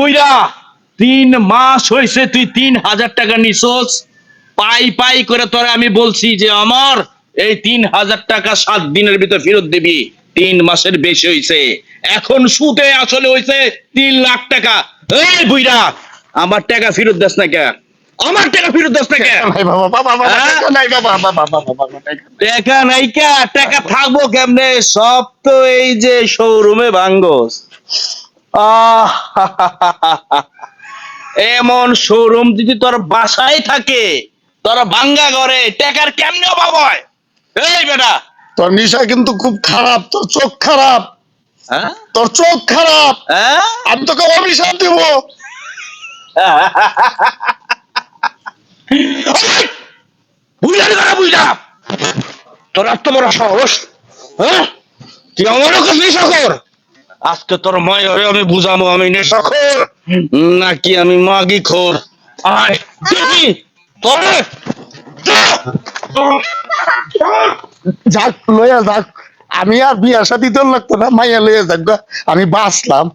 বুইরা তিন মাস হয়েছে তুই তিন হাজার টাকা নিছস। পাই পাই করে তোরে আমি বলছি যে আমার এই তিন হাজার টাকা সাত দিনের ভিতর ফেরত দিবি। তিন মাসের বেশি হয়েছে। এখন সুদে আসলে হয়েছে তিন লাখ টাকা। এই বুইরা আমার টাকা ফেরত দেস না কে? আমার টাকা ফেরত দেস না কে? টাকা নাই কে? টাকা থাকব কেমনে? সব তো এই যে শোরুমে ভাঙ্গস। এমন শোরুম যদি তোর বাসায় থাকে তোর ভাঙ্গা ঘরে টাকার কেমনে অভাব হয়? এই বেটা। তোর নিশা কিন্তু খুব খারাপ তোর চোখ খারাপ। হ্যাঁ? তোর চোখ খারাপ। হ্যাঁ? আমি তোকে অভিশাপ দিব। বুঝলি না বুঝলা? তোর এত বড় সাহস হ্যাঁ? তুই আমার ওকে নেশাখোর আজকে তোর মায় হয়ে আমি বুঝাবো আমি নেশাখোর নাকি আমি মাগি খোর? আয় তোরে যাক, লইয়া যাক। আমি আর বিয়ার সাথে লাগতো না, মাইয়া লইয়া যাক। আমি বাঁচলাম।